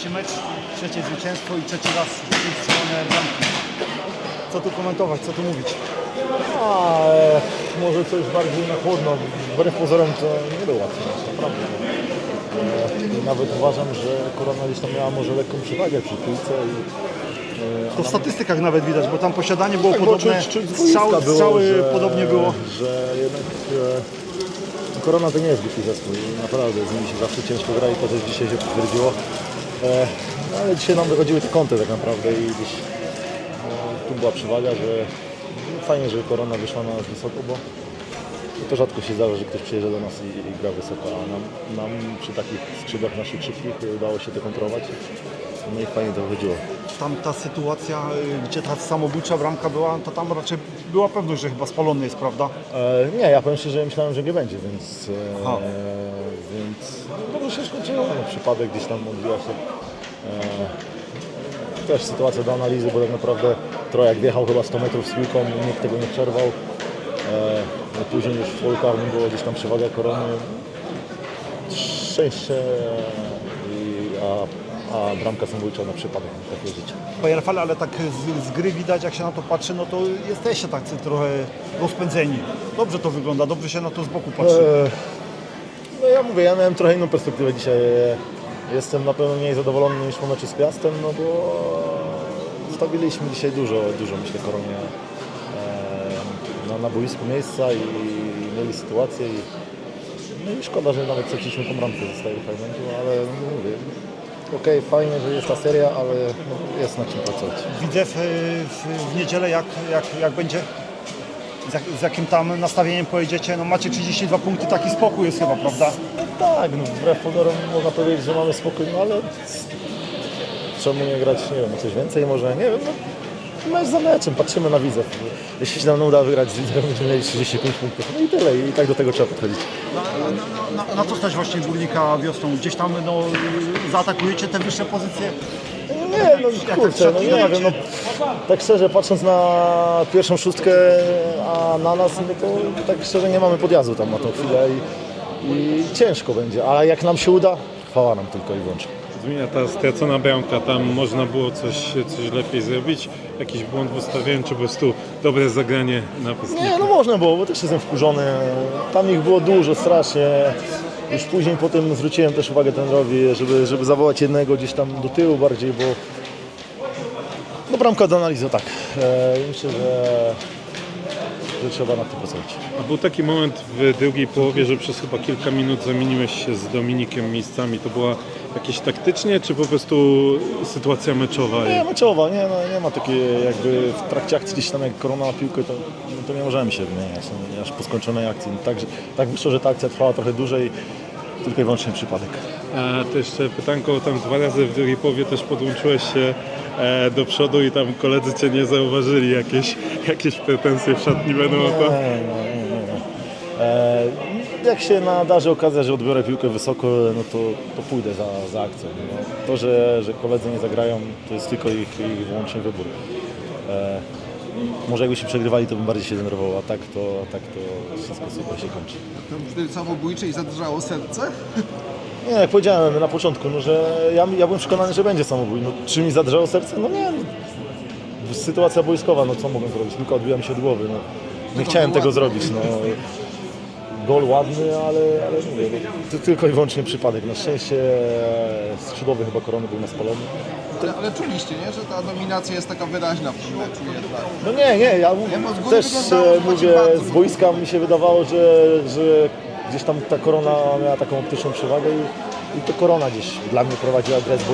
i trzeci raz strzelone bramki. Co tu komentować, co tu mówić? A, e, może coś bardziej na chłodno. Wbrew pozorom to nie było łatwe, naprawdę. E, nawet uważam, że Korona gdzieś tam miała może lekką przewagę przy piłce i e, To w statystykach nawet widać, bo tam posiadanie było Tak, podobne, czuć- czuć strzały, było, strzały że- podobnie było. Że jednak e, Korona to nie jest głupi zespół naprawdę z nimi się zawsze ciężko gra i to też dzisiaj się potwierdziło. E, no, ale dzisiaj nam wychodziły te kąty tak naprawdę i gdzieś no, tu była przewaga, że no, fajnie, że Korona wyszła na nas wysoko, bo to rzadko się zdarza, że ktoś przyjeżdża do nas i, i gra wysoko, a nam, nam przy takich skrzydłach naszych szybkich udało się to kontrolować. No i fajnie to wychodziło. Tam ta sytuacja, y, gdzie ta samobójcza bramka była, to tam raczej była pewność, że chyba spalony jest, prawda? E, nie, ja powiem szczerze, myślałem, że nie będzie, więc, Aha. e, więc no, dobrze się skończyło. No, przypadek gdzieś tam odbija się. E, też sytuacja do analizy, bo tak naprawdę Trojak wjechał chyba 100 metrów z piłką, nikt tego nie przerwał. E, no, później już w polu karnym było gdzieś tam przewaga korony. Szczęście, i, a, a bramka samobójcza na przypadek, muszę powiedzieć. Panie Rafale, ale tak z, z gry widać, jak się na to patrzy, no to jesteście tacy trochę rozpędzeni. Dobrze to wygląda, dobrze się na to z boku patrzy. E, No ja mówię, ja miałem trochę inną perspektywę dzisiaj. Jestem na pewno mniej zadowolony niż po meczu z Piastem, no bo zostawiliśmy dzisiaj dużo, dużo myślę koronie e, na, na boisku miejsca i mieli sytuację i, no i szkoda, że nawet straciliśmy tą bramkę ze swojego fragmentu, ale no mówię, okej, fajnie, że jest ta seria, ale no, jest nad czym pracować. Widzę w, w, w niedzielę, jak, jak, jak będzie, z, jak, z jakim tam nastawieniem pojedziecie. No macie 32 punkty, taki spokój jest chyba, prawda? No tak, no wbrew pozorom można powiedzieć, że mamy spokój, no ale czemu nie grać, nie wiem, coś więcej może, nie wiem, no mecz za meczem, patrzymy na widzę. Jeśli się nam uda wygrać z widzem, będziemy mieli 35 punktów, no i tyle i tak do tego trzeba podchodzić. Na, na, na, na co stać właśnie Górnika wiosną? Gdzieś tam no, zaatakujecie te wyższe pozycje? Nie, no kurczę, no nie wiem, no tak szczerze patrząc na pierwszą szóstkę, a na nas, no to tak szczerze nie mamy podjazdu tam na tą chwilę i, i ciężko będzie, ale jak nam się uda, chwała nam tylko i wyłącznie. Zmienia ta stracona bramka, tam można było coś, coś lepiej zrobić, jakiś błąd w ustawieniu, czy po prostu dobre zagranie napastnika. Nie, no można było, bo też jestem wkurzony. Tam ich było dużo, strasznie. Już później potem zwróciłem też uwagę trenerowi, żeby, żeby zawołać jednego gdzieś tam do tyłu bardziej, bo no bramka do analizy, tak. E, myślę, że, że trzeba nad tym pracować. A był taki moment w drugiej połowie, że przez chyba kilka minut zamieniłeś się z Dominikiem miejscami. To była jakieś taktycznie, czy po prostu sytuacja meczowa? Nie, meczowa, nie, no, nie ma takiej jakby w trakcie akcji gdzieś tam jak korona na piłkę, to, no, to nie możemy się wymieniać, no, aż po skończonej akcji. No, tak, że- tak wyszło, że ta akcja trwała trochę dłużej, tylko i wyłącznie przypadek. A to jeszcze pytanko, tam dwa razy w drugiej połowie też podłączyłeś się e, do przodu i tam koledzy Cię nie zauważyli. Jakieś, jakieś pretensje w szatni będą o to? Nie, nie, nie. E, jak się nadarzy okazja, że odbiorę piłkę wysoko, no to, to pójdę za, za akcją. No. To, że, że koledzy nie zagrają, to jest tylko ich, ich wyłącznie wybór. E, może jakby się przegrywali, to bym bardziej się denerwował, a tak to, a tak to wszystko super się kończy. To wtedy samobójcze i zadrżało serce? Nie, jak powiedziałem na początku, no, że ja, ja byłem przekonany, że będzie samobój. No, czy mi zadrżało serce? No nie. Sytuacja boiskowa, no co mogę zrobić? Tylko odbijam się od głowy. No. Nie chciałem tego zrobić. No. Gol ładny, ale, ale mówię, no, to tylko i wyłącznie przypadek. Na szczęście skrzydłowy chyba korony był na spalony. Ale, ale czuliście, nie? że ta dominacja jest taka wyraźna w tym meczu jednak. No nie, nie, ja Nie, też e, mówię, z boiska mi się wydawało, że, że gdzieś tam ta korona miała taką optyczną przewagę i, i to korona gdzieś dla mnie prowadziła grę z boiska.